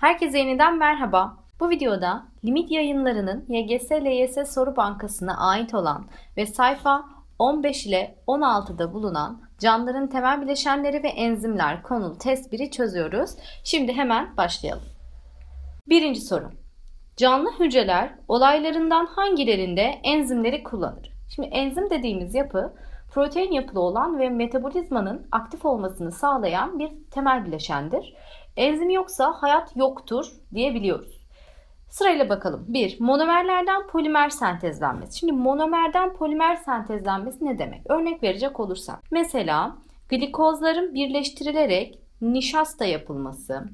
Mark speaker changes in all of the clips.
Speaker 1: Herkese yeniden merhaba. Bu videoda Limit Yayınları'nın YGS LYS Soru Bankası'na ait olan ve sayfa 15 ile 16'da bulunan canlıların temel bileşenleri ve enzimler konulu test 1'i çözüyoruz. Şimdi hemen başlayalım. Birinci soru. Canlı hücreler olaylarından hangilerinde enzimleri kullanır? Şimdi enzim dediğimiz yapı protein yapılı olan ve metabolizmanın aktif olmasını sağlayan bir temel bileşendir. Enzim yoksa hayat yoktur diyebiliyoruz. Sırayla bakalım. 1. Monomerlerden polimer sentezlenmesi. Şimdi monomerden polimer sentezlenmesi ne demek? Örnek verecek olursam. Mesela glikozların birleştirilerek nişasta yapılması,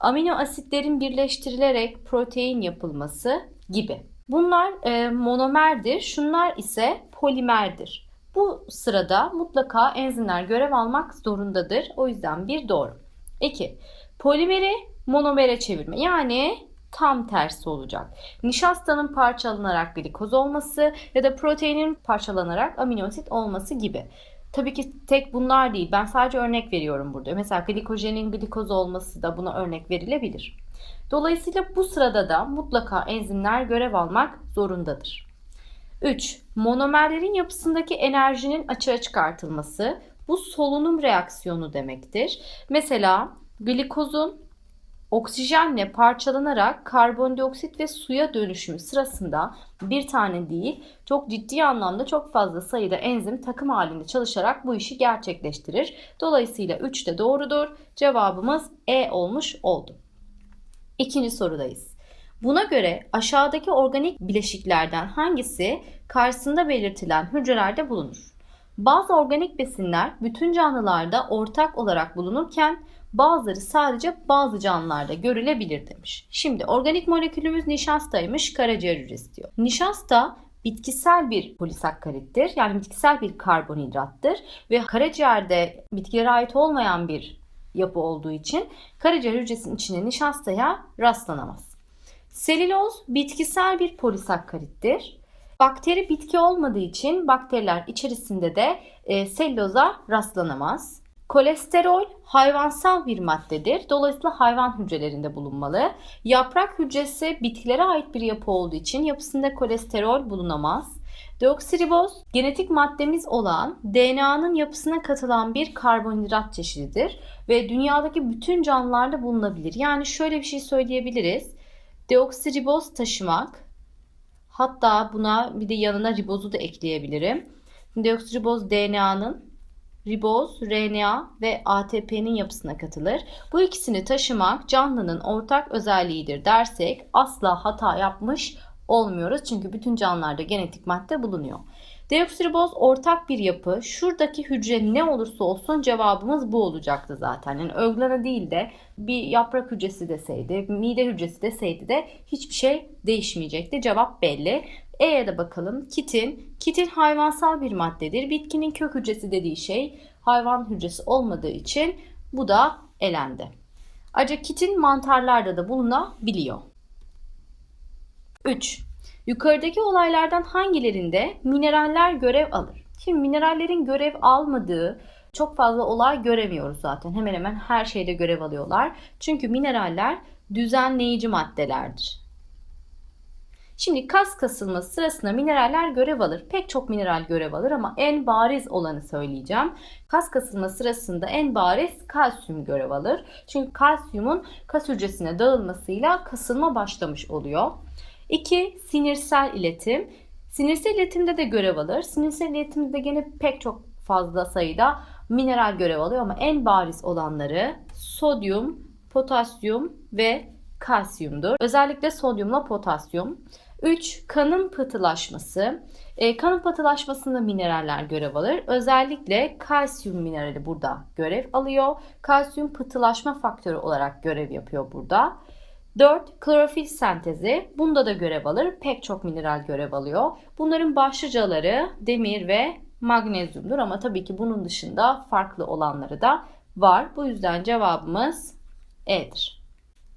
Speaker 1: amino asitlerin birleştirilerek protein yapılması gibi. Bunlar e, monomerdir. Şunlar ise polimerdir. Bu sırada mutlaka enzimler görev almak zorundadır. O yüzden bir doğru. 2. Polimeri monomere çevirme. Yani tam tersi olacak. Nişastanın parçalanarak glikoz olması ya da proteinin parçalanarak amino asit olması gibi. Tabii ki tek bunlar değil. Ben sadece örnek veriyorum burada. Mesela glikojenin glikoz olması da buna örnek verilebilir. Dolayısıyla bu sırada da mutlaka enzimler görev almak zorundadır. 3. Monomerlerin yapısındaki enerjinin açığa çıkartılması. Bu solunum reaksiyonu demektir. Mesela glikozun oksijenle parçalanarak karbondioksit ve suya dönüşümü sırasında bir tane değil çok ciddi anlamda çok fazla sayıda enzim takım halinde çalışarak bu işi gerçekleştirir. Dolayısıyla 3 de doğrudur. Cevabımız E olmuş oldu. İkinci sorudayız. Buna göre aşağıdaki organik bileşiklerden hangisi karşısında belirtilen hücrelerde bulunur? Bazı organik besinler bütün canlılarda ortak olarak bulunurken bazıları sadece bazı canlılarda görülebilir demiş. Şimdi organik molekülümüz nişastaymış karaciğer hücresi diyor. Nişasta bitkisel bir polisakkarittir. Yani bitkisel bir karbonhidrattır ve karaciğerde bitkilere ait olmayan bir yapı olduğu için karaciğer hücresinin içine nişastaya rastlanamaz. Selüloz bitkisel bir polisakkarittir. Bakteri bitki olmadığı için bakteriler içerisinde de e, selüloza rastlanamaz. Kolesterol hayvansal bir maddedir. Dolayısıyla hayvan hücrelerinde bulunmalı. Yaprak hücresi bitkilere ait bir yapı olduğu için yapısında kolesterol bulunamaz. Deoksiriboz genetik maddemiz olan DNA'nın yapısına katılan bir karbonhidrat çeşididir ve dünyadaki bütün canlılarda bulunabilir. Yani şöyle bir şey söyleyebiliriz. Deoksiriboz taşımak hatta buna bir de yanına ribozu da ekleyebilirim. Deoksiriboz DNA'nın riboz, RNA ve ATP'nin yapısına katılır. Bu ikisini taşımak canlının ortak özelliğidir dersek asla hata yapmış olmuyoruz. Çünkü bütün canlılarda genetik madde bulunuyor. Deoksiriboz ortak bir yapı. Şuradaki hücre ne olursa olsun cevabımız bu olacaktı zaten. Yani öglana değil de bir yaprak hücresi deseydi, mide hücresi deseydi de hiçbir şey değişmeyecekti. Cevap belli. E'ye de bakalım. Kitin. Kitin hayvansal bir maddedir. Bitkinin kök hücresi dediği şey hayvan hücresi olmadığı için bu da elendi. Ayrıca kitin mantarlarda da bulunabiliyor. 3. Yukarıdaki olaylardan hangilerinde mineraller görev alır? Şimdi minerallerin görev almadığı çok fazla olay göremiyoruz zaten. Hemen hemen her şeyde görev alıyorlar. Çünkü mineraller düzenleyici maddelerdir. Şimdi kas kasılması sırasında mineraller görev alır. Pek çok mineral görev alır ama en bariz olanı söyleyeceğim. Kas kasılması sırasında en bariz kalsiyum görev alır. Çünkü kalsiyumun kas hücresine dağılmasıyla kasılma başlamış oluyor. 2. Sinirsel iletim. Sinirsel iletimde de görev alır. Sinirsel iletimde gene pek çok fazla sayıda mineral görev alıyor ama en bariz olanları sodyum, potasyum ve kalsiyumdur. Özellikle sodyumla potasyum. 3. Kanın pıhtılaşması. E, kanın pıhtılaşmasında mineraller görev alır. Özellikle kalsiyum minerali burada görev alıyor. Kalsiyum pıhtılaşma faktörü olarak görev yapıyor burada. 4. Klorofil sentezi. Bunda da görev alır. Pek çok mineral görev alıyor. Bunların başlıcaları demir ve magnezyumdur ama tabii ki bunun dışında farklı olanları da var. Bu yüzden cevabımız E'dir.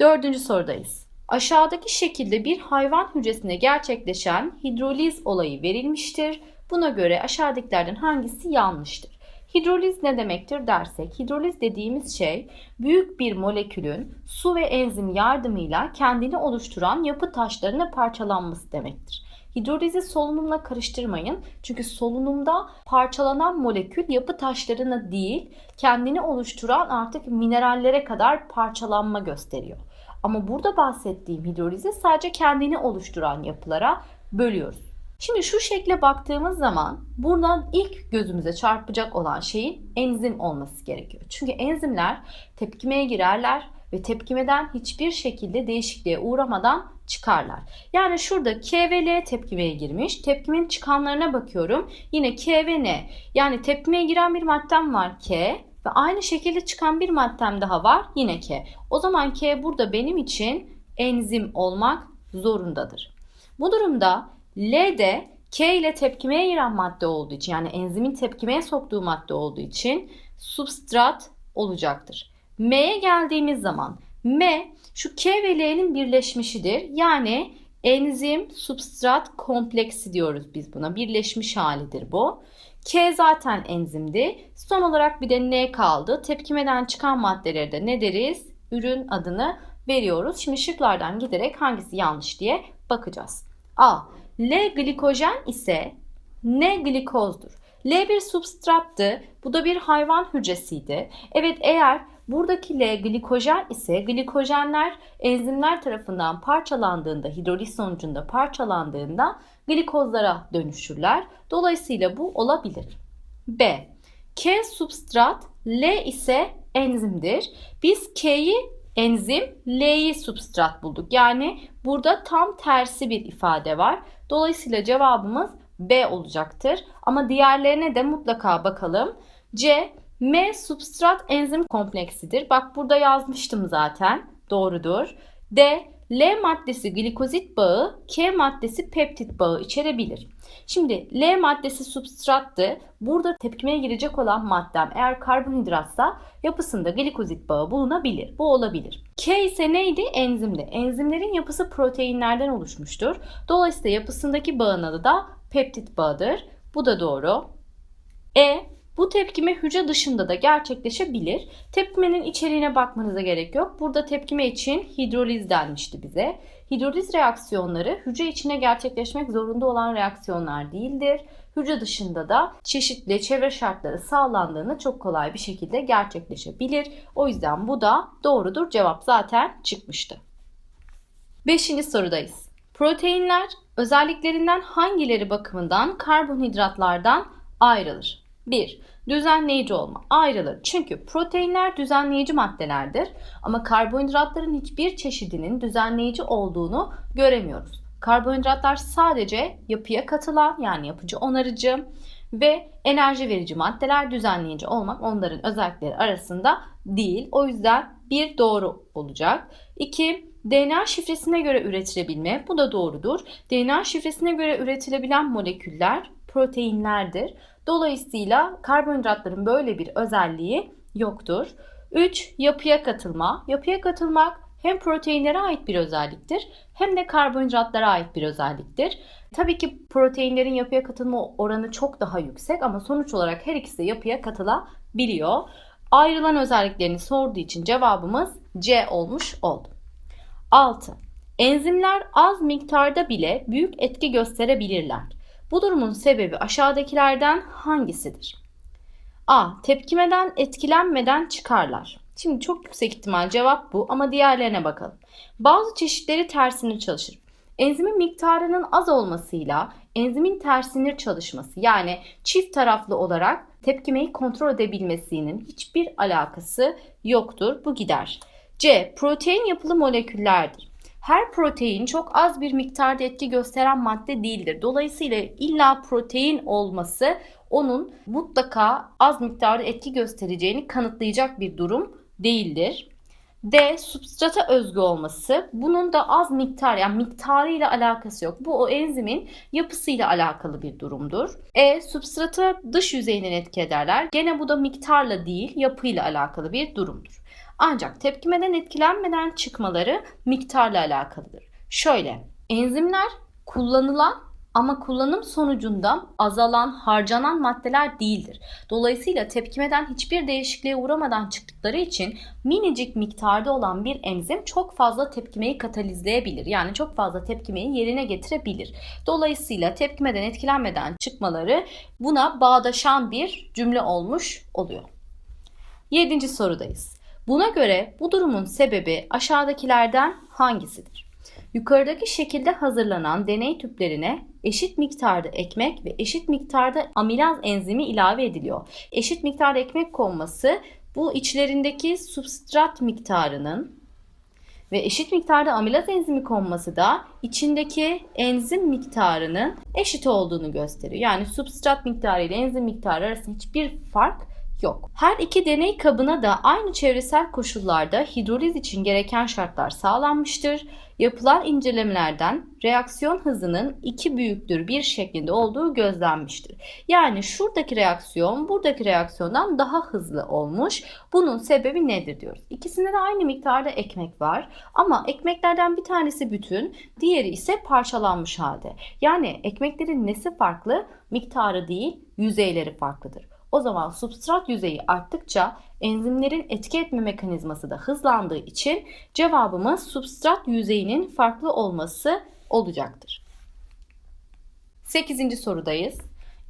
Speaker 1: Dördüncü sorudayız. Aşağıdaki şekilde bir hayvan hücresinde gerçekleşen hidroliz olayı verilmiştir. Buna göre aşağıdakilerden hangisi yanlıştır? Hidroliz ne demektir dersek, hidroliz dediğimiz şey büyük bir molekülün su ve enzim yardımıyla kendini oluşturan yapı taşlarına parçalanması demektir. Hidrolizi solunumla karıştırmayın. Çünkü solunumda parçalanan molekül yapı taşlarına değil, kendini oluşturan artık minerallere kadar parçalanma gösteriyor. Ama burada bahsettiğim hidrolizi sadece kendini oluşturan yapılara bölüyoruz. Şimdi şu şekle baktığımız zaman buradan ilk gözümüze çarpacak olan şeyin enzim olması gerekiyor. Çünkü enzimler tepkimeye girerler ve tepkimeden hiçbir şekilde değişikliğe uğramadan çıkarlar. Yani şurada K ve L tepkimeye girmiş. Tepkimenin çıkanlarına bakıyorum. Yine K ve N. Yani tepkimeye giren bir maddem var K ve aynı şekilde çıkan bir maddem daha var yine K. O zaman K burada benim için enzim olmak zorundadır. Bu durumda L de K ile tepkimeye giren madde olduğu için yani enzimin tepkimeye soktuğu madde olduğu için substrat olacaktır. M'ye geldiğimiz zaman M şu K ve L'nin birleşmişidir. Yani enzim substrat kompleksi diyoruz biz buna. Birleşmiş halidir bu. K zaten enzimdi. Son olarak bir de N kaldı. Tepkimeden çıkan maddeleri de ne deriz? Ürün adını veriyoruz. Şimdi şıklardan giderek hangisi yanlış diye bakacağız. A. L glikojen ise N glikozdur. L bir substrattı. Bu da bir hayvan hücresiydi. Evet eğer buradaki L glikojen ise glikojenler enzimler tarafından parçalandığında, hidroliz sonucunda parçalandığında glikozlara dönüşürler. Dolayısıyla bu olabilir. B. K substrat, L ise enzimdir. Biz K'yi enzim, L'yi substrat bulduk. Yani burada tam tersi bir ifade var. Dolayısıyla cevabımız B olacaktır. Ama diğerlerine de mutlaka bakalım. C. M substrat enzim kompleksidir. Bak burada yazmıştım zaten. Doğrudur. D. L maddesi glikozit bağı, K maddesi peptit bağı içerebilir. Şimdi L maddesi substrattı. Burada tepkimeye girecek olan maddem eğer karbonhidratsa yapısında glikozit bağı bulunabilir. Bu olabilir. K ise neydi? Enzimdi. Enzimlerin yapısı proteinlerden oluşmuştur. Dolayısıyla yapısındaki bağın adı da peptit bağıdır. Bu da doğru. E bu tepkime hücre dışında da gerçekleşebilir. Tepkimenin içeriğine bakmanıza gerek yok. Burada tepkime için hidroliz denmişti bize. Hidroliz reaksiyonları hücre içine gerçekleşmek zorunda olan reaksiyonlar değildir. Hücre dışında da çeşitli çevre şartları sağlandığında çok kolay bir şekilde gerçekleşebilir. O yüzden bu da doğrudur. Cevap zaten çıkmıştı. Beşinci sorudayız. Proteinler özelliklerinden hangileri bakımından karbonhidratlardan ayrılır? 1. Düzenleyici olma ayrılır. Çünkü proteinler düzenleyici maddelerdir ama karbonhidratların hiçbir çeşidinin düzenleyici olduğunu göremiyoruz. Karbonhidratlar sadece yapıya katılan yani yapıcı onarıcı ve enerji verici maddeler düzenleyici olmak onların özellikleri arasında değil. O yüzden bir doğru olacak. 2. DNA şifresine göre üretilebilme. Bu da doğrudur. DNA şifresine göre üretilebilen moleküller proteinlerdir. Dolayısıyla karbonhidratların böyle bir özelliği yoktur. 3. Yapıya katılma. Yapıya katılmak hem proteinlere ait bir özelliktir hem de karbonhidratlara ait bir özelliktir. Tabii ki proteinlerin yapıya katılma oranı çok daha yüksek ama sonuç olarak her ikisi de yapıya katılabiliyor. Ayrılan özelliklerini sorduğu için cevabımız C olmuş oldu. 6. Enzimler az miktarda bile büyük etki gösterebilirler. Bu durumun sebebi aşağıdakilerden hangisidir? A. Tepkimeden etkilenmeden çıkarlar. Şimdi çok yüksek ihtimal cevap bu ama diğerlerine bakalım. Bazı çeşitleri tersini çalışır. Enzimin miktarının az olmasıyla enzimin tersini çalışması yani çift taraflı olarak tepkimeyi kontrol edebilmesinin hiçbir alakası yoktur. Bu gider. C. Protein yapılı moleküllerdir. Her protein çok az bir miktarda etki gösteren madde değildir. Dolayısıyla illa protein olması onun mutlaka az miktarda etki göstereceğini kanıtlayacak bir durum değildir. D. Substrata özgü olması. Bunun da az miktar yani miktarıyla alakası yok. Bu o enzimin yapısıyla alakalı bir durumdur. E. Substrata dış yüzeyinden etki ederler. Gene bu da miktarla değil yapıyla alakalı bir durumdur. Ancak tepkimeden etkilenmeden çıkmaları miktarla alakalıdır. Şöyle enzimler kullanılan ama kullanım sonucunda azalan, harcanan maddeler değildir. Dolayısıyla tepkimeden hiçbir değişikliğe uğramadan çıktıkları için minicik miktarda olan bir enzim çok fazla tepkimeyi katalizleyebilir. Yani çok fazla tepkimeyi yerine getirebilir. Dolayısıyla tepkimeden etkilenmeden çıkmaları buna bağdaşan bir cümle olmuş oluyor. Yedinci sorudayız. Buna göre bu durumun sebebi aşağıdakilerden hangisidir? Yukarıdaki şekilde hazırlanan deney tüplerine eşit miktarda ekmek ve eşit miktarda amilaz enzimi ilave ediliyor. Eşit miktarda ekmek konması bu içlerindeki substrat miktarının ve eşit miktarda amilaz enzimi konması da içindeki enzim miktarının eşit olduğunu gösteriyor. Yani substrat miktarı ile enzim miktarı arasında hiçbir fark yok. Her iki deney kabına da aynı çevresel koşullarda hidroliz için gereken şartlar sağlanmıştır. Yapılan incelemelerden reaksiyon hızının iki büyüktür bir şeklinde olduğu gözlenmiştir. Yani şuradaki reaksiyon buradaki reaksiyondan daha hızlı olmuş. Bunun sebebi nedir diyoruz. İkisinde de aynı miktarda ekmek var ama ekmeklerden bir tanesi bütün, diğeri ise parçalanmış halde. Yani ekmeklerin nesi farklı? Miktarı değil, yüzeyleri farklıdır. O zaman substrat yüzeyi arttıkça enzimlerin etki etme mekanizması da hızlandığı için cevabımız substrat yüzeyinin farklı olması olacaktır. 8. sorudayız.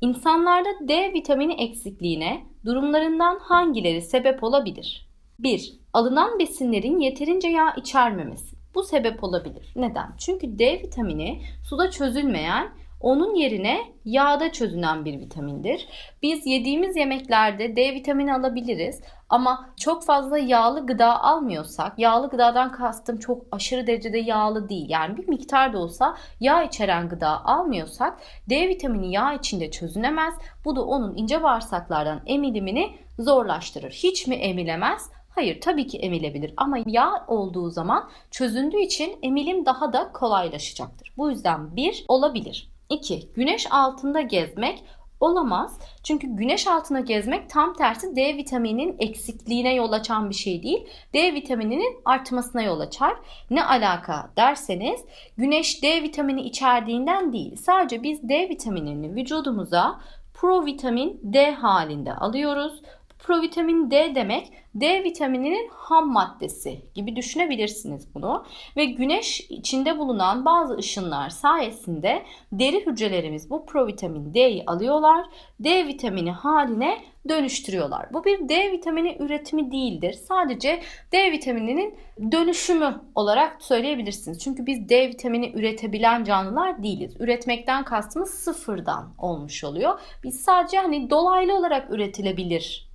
Speaker 1: İnsanlarda D vitamini eksikliğine durumlarından hangileri sebep olabilir? 1. Alınan besinlerin yeterince yağ içermemesi. Bu sebep olabilir. Neden? Çünkü D vitamini suda çözülmeyen onun yerine yağda çözünen bir vitamindir. Biz yediğimiz yemeklerde D vitamini alabiliriz ama çok fazla yağlı gıda almıyorsak, yağlı gıdadan kastım çok aşırı derecede yağlı değil. Yani bir miktar da olsa yağ içeren gıda almıyorsak D vitamini yağ içinde çözünemez. Bu da onun ince bağırsaklardan emilimini zorlaştırır. Hiç mi emilemez? Hayır tabii ki emilebilir ama yağ olduğu zaman çözündüğü için emilim daha da kolaylaşacaktır. Bu yüzden bir olabilir. 2. Güneş altında gezmek olamaz. Çünkü güneş altında gezmek tam tersi D vitamininin eksikliğine yol açan bir şey değil. D vitamininin artmasına yol açar. Ne alaka derseniz güneş D vitamini içerdiğinden değil. Sadece biz D vitaminini vücudumuza provitamin D halinde alıyoruz. Provitamin D demek D vitamininin ham maddesi gibi düşünebilirsiniz bunu. Ve güneş içinde bulunan bazı ışınlar sayesinde deri hücrelerimiz bu provitamin D'yi alıyorlar. D vitamini haline dönüştürüyorlar. Bu bir D vitamini üretimi değildir. Sadece D vitamininin dönüşümü olarak söyleyebilirsiniz. Çünkü biz D vitamini üretebilen canlılar değiliz. Üretmekten kastımız sıfırdan olmuş oluyor. Biz sadece hani dolaylı olarak üretilebilir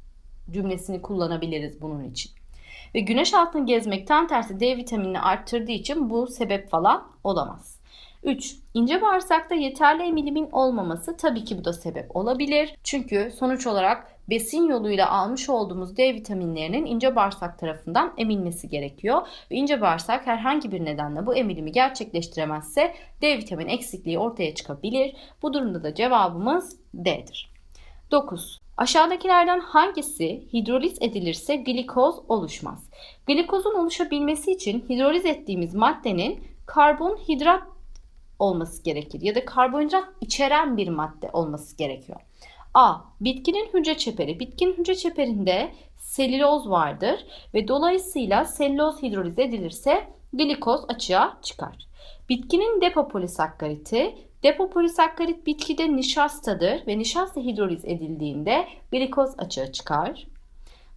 Speaker 1: cümlesini kullanabiliriz bunun için. Ve güneş altını gezmek tam tersi D vitaminini arttırdığı için bu sebep falan olamaz. 3. İnce bağırsakta yeterli emilimin olmaması tabii ki bu da sebep olabilir. Çünkü sonuç olarak besin yoluyla almış olduğumuz D vitaminlerinin ince bağırsak tarafından emilmesi gerekiyor. Ve ince bağırsak herhangi bir nedenle bu emilimi gerçekleştiremezse D vitamini eksikliği ortaya çıkabilir. Bu durumda da cevabımız D'dir. 9. Aşağıdakilerden hangisi hidroliz edilirse glikoz oluşmaz? Glikozun oluşabilmesi için hidroliz ettiğimiz maddenin karbonhidrat olması gerekir ya da karbonhidrat içeren bir madde olması gerekiyor. A. Bitkinin hücre çeperi. Bitkinin hücre çeperinde selüloz vardır ve dolayısıyla selüloz hidroliz edilirse glikoz açığa çıkar. Bitkinin depopolisakkariti Depopolisakkarit bitkide nişastadır ve nişasta hidroliz edildiğinde glikoz açığa çıkar.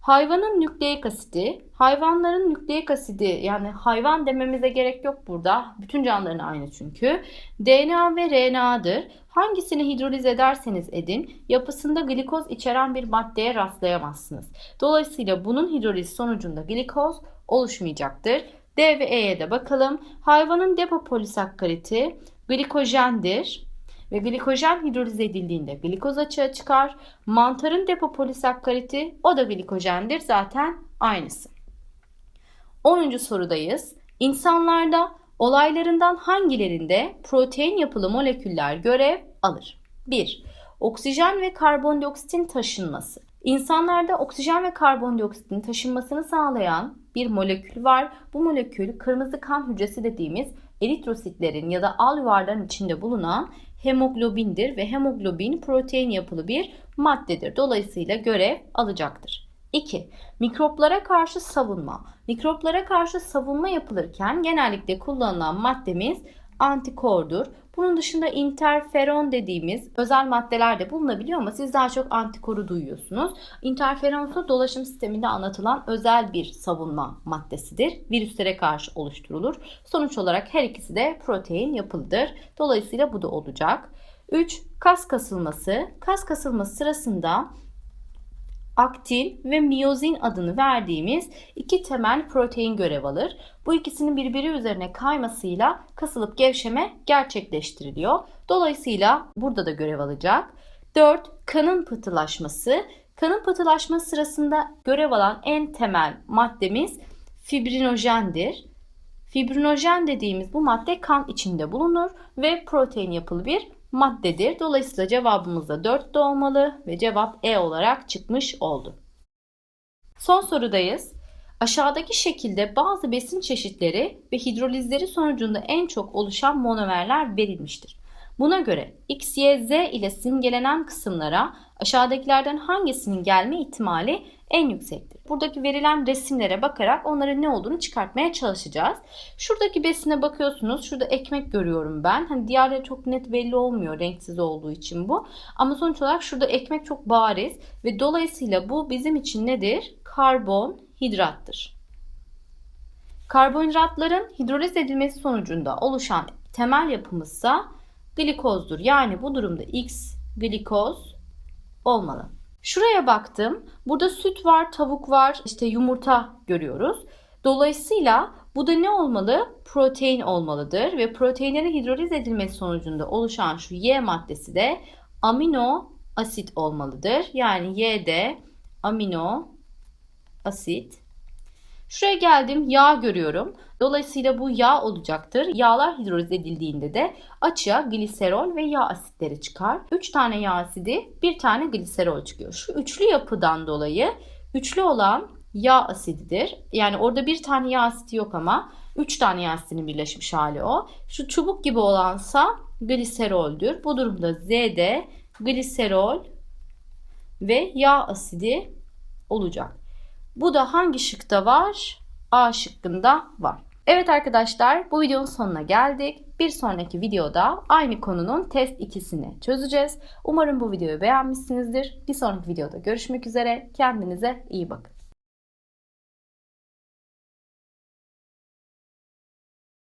Speaker 1: Hayvanın nükleik asidi, hayvanların nükleik asidi yani hayvan dememize gerek yok burada. Bütün canlıların aynı çünkü. DNA ve RNA'dır. Hangisini hidroliz ederseniz edin yapısında glikoz içeren bir maddeye rastlayamazsınız. Dolayısıyla bunun hidroliz sonucunda glikoz oluşmayacaktır. D ve E'ye de bakalım. Hayvanın depopolisakkariti glikojendir ve glikojen hidrolize edildiğinde glikoz açığa çıkar. Mantarın depopolisakkariti o da glikojendir zaten aynısı. 10. sorudayız. İnsanlarda olaylarından hangilerinde protein yapılı moleküller görev alır? 1. Oksijen ve karbondioksitin taşınması. İnsanlarda oksijen ve karbondioksitin taşınmasını sağlayan bir molekül var. Bu molekül kırmızı kan hücresi dediğimiz eritrositlerin ya da al yuvarların içinde bulunan hemoglobindir ve hemoglobin protein yapılı bir maddedir. Dolayısıyla görev alacaktır. 2. Mikroplara karşı savunma. Mikroplara karşı savunma yapılırken genellikle kullanılan maddemiz antikordur. Bunun dışında interferon dediğimiz özel maddeler de bulunabiliyor ama siz daha çok antikoru duyuyorsunuz. Interferon ise dolaşım sisteminde anlatılan özel bir savunma maddesidir. Virüslere karşı oluşturulur. Sonuç olarak her ikisi de protein yapılıdır. Dolayısıyla bu da olacak. 3. Kas kasılması. Kas kasılması sırasında aktin ve miyozin adını verdiğimiz iki temel protein görev alır. Bu ikisinin birbiri üzerine kaymasıyla kasılıp gevşeme gerçekleştiriliyor. Dolayısıyla burada da görev alacak. 4. Kanın pıhtılaşması. Kanın pıhtılaşması sırasında görev alan en temel maddemiz fibrinojendir. Fibrinojen dediğimiz bu madde kan içinde bulunur ve protein yapılı bir maddedir. Dolayısıyla cevabımız da 4 de olmalı ve cevap E olarak çıkmış oldu. Son sorudayız. Aşağıdaki şekilde bazı besin çeşitleri ve hidrolizleri sonucunda en çok oluşan monomerler verilmiştir. Buna göre X, Y, Z ile simgelenen kısımlara aşağıdakilerden hangisinin gelme ihtimali en yüksektir? Buradaki verilen resimlere bakarak onların ne olduğunu çıkartmaya çalışacağız. Şuradaki besine bakıyorsunuz. Şurada ekmek görüyorum ben. Hani diğerleri çok net belli olmuyor renksiz olduğu için bu. Ama sonuç olarak şurada ekmek çok bariz ve dolayısıyla bu bizim için nedir? Karbonhidrattır. Karbonhidratların hidroliz edilmesi sonucunda oluşan temel yapımızsa glikozdur. Yani bu durumda X glikoz olmalı. Şuraya baktım. Burada süt var, tavuk var, işte yumurta görüyoruz. Dolayısıyla bu da ne olmalı? Protein olmalıdır ve proteinlerin hidroliz edilmesi sonucunda oluşan şu Y maddesi de amino asit olmalıdır. Yani Y'de amino asit. Şuraya geldim yağ görüyorum. Dolayısıyla bu yağ olacaktır. Yağlar hidroliz edildiğinde de açığa gliserol ve yağ asitleri çıkar. 3 tane yağ asidi, bir tane gliserol çıkıyor. Şu üçlü yapıdan dolayı üçlü olan yağ asididir. Yani orada bir tane yağ asidi yok ama 3 tane yağ asidinin birleşmiş hali o. Şu çubuk gibi olansa gliseroldür. Bu durumda Z'de gliserol ve yağ asidi olacak. Bu da hangi şıkta var? A şıkkında var. Evet arkadaşlar bu videonun sonuna geldik. Bir sonraki videoda aynı konunun test ikisini çözeceğiz. Umarım bu videoyu beğenmişsinizdir. Bir sonraki videoda görüşmek üzere. Kendinize iyi bakın.